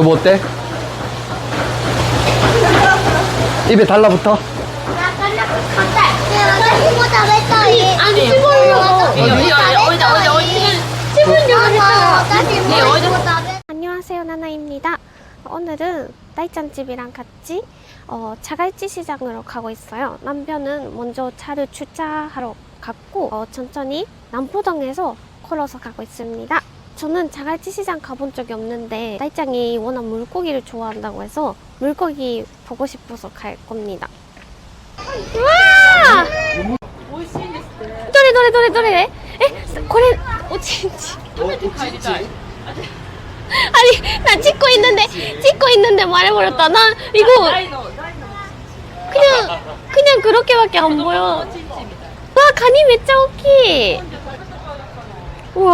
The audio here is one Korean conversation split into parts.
여보 어때? 입에 달라붙어? 안 안녕하세요 나나입니다 오늘은 딸짠집이랑 같이 어, 자갈치 시장으로 가고 있어요 남편은 먼저 차를 주차하러 갔고 어, 천천히 남포동에서 걸어서 가고 있습니다 저는 자갈치 시장 가본 적이 없는데 딸짱이 워낙 물고기를 좋아한다고 해서 물고기 보고 싶어서 갈 겁니다 와! どれどれどれどれえこれおちんち 아니 나 찍고 있는데 찍고 있는데 말해버렸다 나 이거 그냥 그냥 그렇게밖에 안 보여 와 간이 めっちゃ大きい 우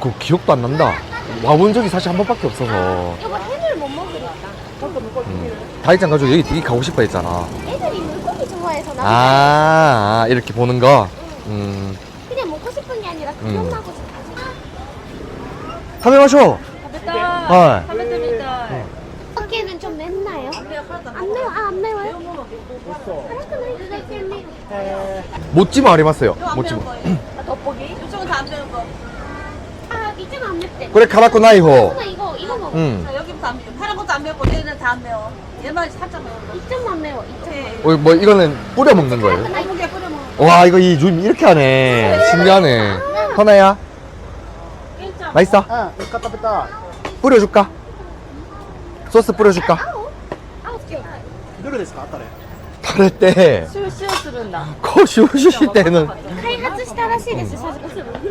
그 기억도 안 난다. 와본 적이 사실 한 번밖에 없어서. 음. 다이장 가지고 여기 되게 가고 싶어 했잖아. 애들이 물고기 좋아해서 나. 아, 아, 이렇게 보는 거. 음. 그냥 먹고 싶은 게 아니라 기억나고 음. 싶어. 담배 마셔. 다 아. 하면 됩니다. 어깨는 좀 맵나요? 안 매워. 아, 안 매워요? 그렇구나. 못 지마 아리마어요 못 지마. 떡볶이? 그래 카라쿠 나이호 나 이거 이거 먹어 응 자, 여기부터 안 매워. 파란 것도 안 매우고 얘는 다 안 매워. 얘만 살짝 매운 거. 이점만 매워 이점 네. 어, 뭐 이거는 뿌려 먹는 거예요? 떡볶이에 뿌려 먹어. 와 이거 이 줌 이렇게 하네 신기하네 허나야 맛있어? 응, 이거 갖다 뺐다. 뿌려줄까? 소스 뿌려줄까? 아우 아우 귀여워 どれですかあったね。 타를 때 シューシューするんだ。 코슈슈시 때는 開発したらしいですさうなぎ白いや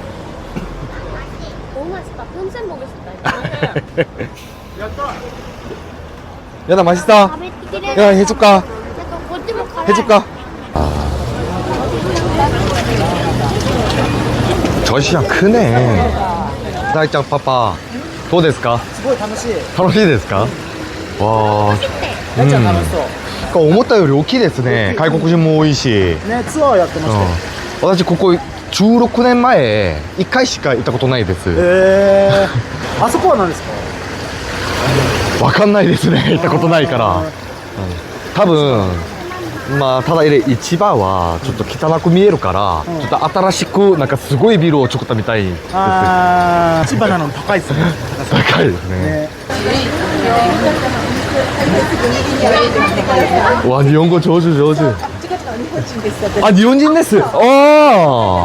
맛있다 평생 먹을 수 있다 이거 やった。 야나 맛있어? 食べきれ 야 해줄까? 약간こっちも辛い 해줄까? 저 시장 크네 다이짱 파파 도ですか?すごい楽しい。楽しいですか?わやっちゃん楽しそう。ー思ったより大きいですね外国人も多いし、ね、ツアーやってましたよ。うん、私ここ 16年前1回しか行ったことないです。えー、あそこは何ですか？わかんないですね。行ったことないから。多分まあただい市場はちょっと汚く見えるから、うん。ちょっと新しくなんかすごいビルを作ったみたい。ですあー、千葉なのに高いっすね。高いですね。ね。わ日本語上手上手あ日本人です。あ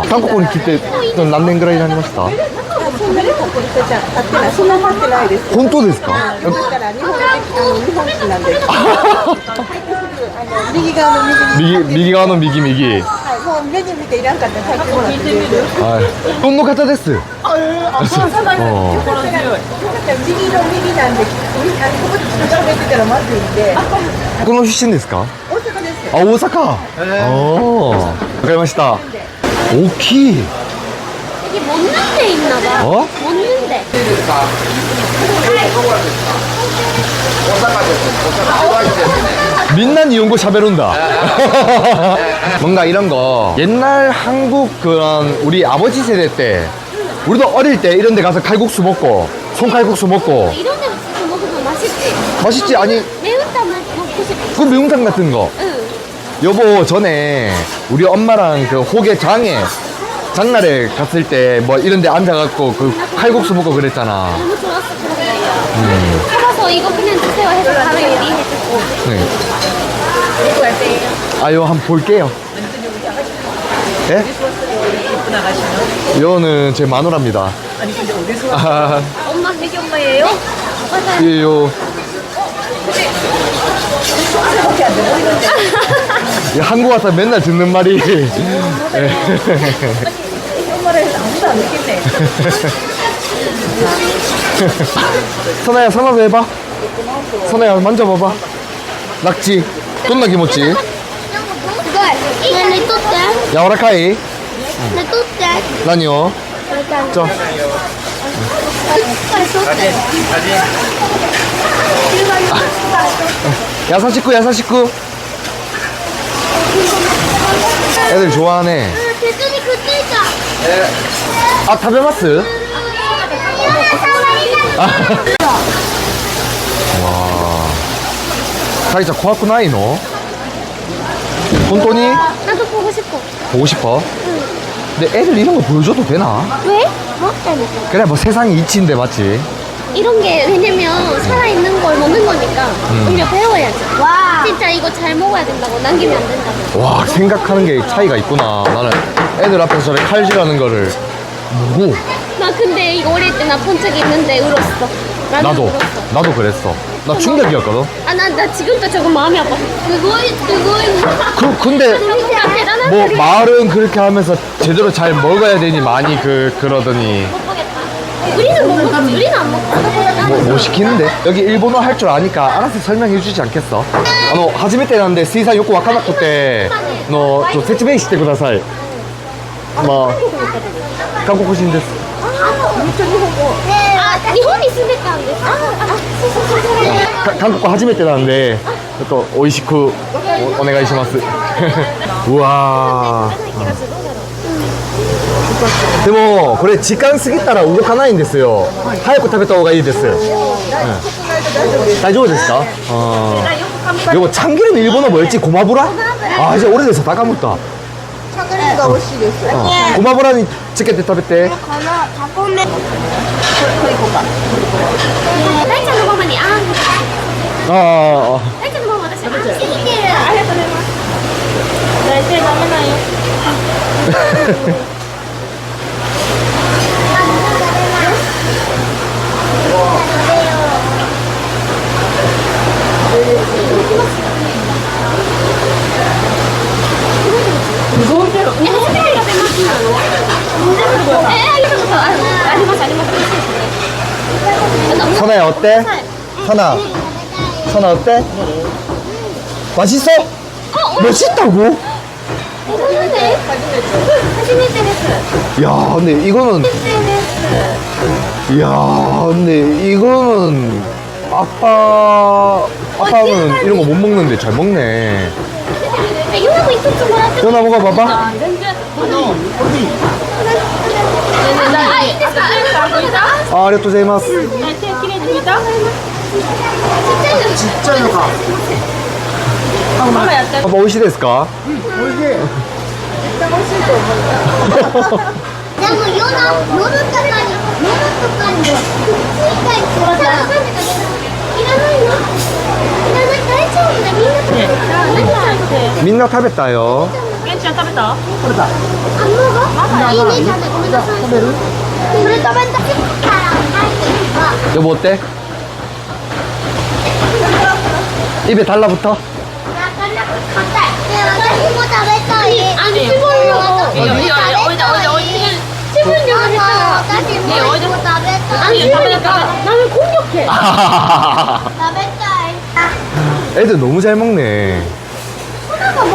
あ韓国に来て何年ぐらいになりました？そんな経ってない。です。本当ですか？だから日本的あの日本人なんで、あの右側の右に、右右側の右右。はい、もう目で見ていらんかったら帰ってもらって。全然。よはい。日本の方です？あ、えー、あ、か。ったら右の右なんで、右あのここで喋ってたらまずいんで、ーこの出身ですか？ あ大阪えーおおわかりました大きい 이게 먹는데 있나 봐 어? 먹는데 민나 일본어 喋るんだ 뭔가 이런 거 옛날 한국 그런 우리 아버지 세대 때 우리도 어릴 때 이런 데 가서 칼국수 먹고 손칼국수 먹고 이런 데 진짜 먹으면 맛있지? 맛있지 아니 매운탕 먹고 싶어 그 매운탕 같은 거 응 여보 전에 우리 엄마랑 그 호계 장에 장날에 갔을 때 뭐 이런 데 앉아갖고 그 칼국수 먹고 그랬잖아. 너무 거. 살아서 이거 그냥 주세요 해서 바로 요리해주고. 네. 아요 한번 볼게요. 예? 요는 제 마누라입니다. 아니 근데 어디서 아, 엄마 되게 엄마예요? 맞아요. 예, 요. 이 한국 와서 맨날 듣는 말이. 예. 엄마를 해서 아무도 안 듣겠네. 선아야 선아도 해봐. 선아야 만져봐봐. 낙지. 존나 기모찌 내? 야오라카이. 내? 라니요. 저. 야사시쿠 야사시쿠 애들 좋아하네 대준이 그 뜰자. 아 타베마스 와 사이자 코아쿠 나이 너 혼돈이 나도 보고 싶어. 보고 싶어 근데 애들 이런 거 보여줘도 되나? 왜? 뭐 때문에? 그래 뭐 세상이 이치인데 맞지? 이런 게 왜냐면 살아있는 걸 먹는 거니까 우리가 배워야지. 와. 진짜 이거 잘 먹어야 된다고 남기면 안 된다고. 와 생각하는 게 차이가 있구나 나는 애들 앞에서 저렇게 칼질하는 거를 보고 나 근데 이거 어릴 때 나 본 적이 있는데 울었어. 나는 나도 울었어. 나도 그랬어 나 충격이었거든 아, 나, 나 지금도 조금 마음이 아파. 그거, 그거, 그 근데 진짜 대단한 뭐 소리야. 말은 그렇게 하면서 제대로 잘 먹어야 되니 많이 그 그러더니. 우리는 못 먹지. 우리는 안 먹지. 뭐, 뭐 시키는데 여기 일본어 할 줄 아니까 알아서 설명해 주지 않겠어? あの初めてなんで水産よくわからなくてあのちょ説明してくださいまあ韓国人です 아, 일본에 住んでたんですかあ、そうそうそうそう。か韓国初めてなんでちょっと美味しくおお願いしますうわー でもこれ時間過ぎたら動かないんですよ早く食べた方がいいです、うん大丈夫ですかあー 이거 참기름 일본어 뭐였지? 고마부라? 아 이제 오래돼서 다 까먹었다 차가리가 오시です。 어. 고마부라니 치게테 食べて 大ちゃんのママにあん。 아, 아, 아. 大ちゃんのママ私あん好きってる。ありがとうございます。大 선아야 어때? 선아. 선아 어때? 맛있어? 맛있다고? 야 근데 이거는 야 근데 이거는 아빠 아빠는 이런 거 못 먹는데 잘 먹네. 전화 먹어봐봐. あありがとうございます。ちっちゃいのか。美味しいですか？美味しい。絶対美味しいと思。でも夜夜とかに夜とかについたすか？いらないの？いらない大丈夫だみんな食べた。みんな食べたよ。 나 타베타요 ケンちゃん食べたあんまがいいね食べごめんなさい食べるそれ食べたから入ってる 여보 어때? 입에 달라붙어? なかなか硬いね私も食べたいあのすごいよ。私も食べたいいいよいいよおいでおいでおいで自分で食べたら。私も一個食べたい 안 주니까 나는 공격해.食べたい 애들 너무 잘 먹네 하나가 먹을 수 있을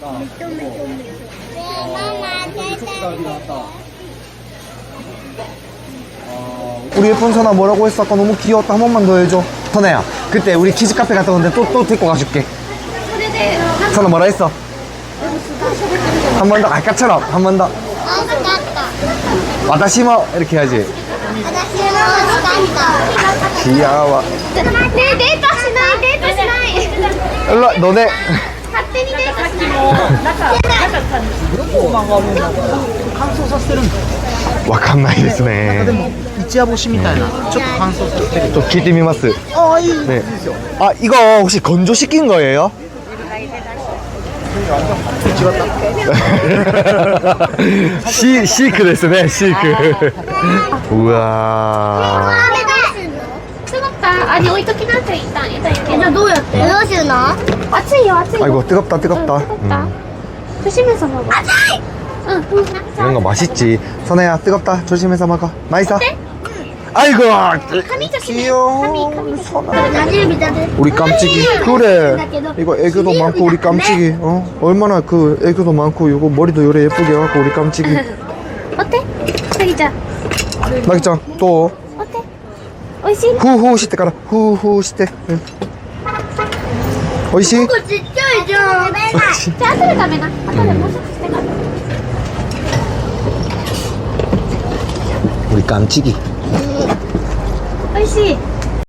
めとめとめとねえママ出て 우리 예쁜 선아 뭐라고 했어? 아까 너무 귀여웠다. 한 번만 더 해줘. 선아야, 그때 우리 키즈 카페 갔다 오는데 또, 또 데리고 가줄게. 선아 뭐라 했어? 한 번 더, 아까처럼 한 번 더. 아, 맞다. 와다시모 이렇게 해야지. 私の好きだ 귀여워. ねえデートしないデートしない 일로 와, 너네. 乾燥させてるんだ 와칸나이 で 됐네. も一夜干しみたいなちょっと乾燥させてる 또 기대미마스. ああいい 네. 아, 이거 혹시 건조시킨 거예요? 시, 시크 ですね, 시크. 우와. 아니 어떻게 나한테 일단 일단 이렇게 해서 놓였대. 무엇이나? 아침이야 아침. 아이고 뜨겁다 뜨겁다. 뜨겁다. 음. 조심해서 먹어. 아침. 응. 이런 거 맛있지. 선혜야 뜨겁다 조심해서 먹어. 마이사. 어때? 아이고 아, 귀여워. 선아. 우리 깜찍이 그래 이거 애교도 많고 우리 네. 깜찍이 어 얼마나 그 애교도 많고 이거 머리도 요래 예쁘게 해갖고 우리 깜찍이 어때? 자기자. 나기짱 또 어때? 오이시? 후후 시대 가라. 후후 시대. 응. 오이시? こちっちゃいじゃん 오이시. 자,後で食べな。後でもうちょっとしてから。 우리 깜찍이. おいしい。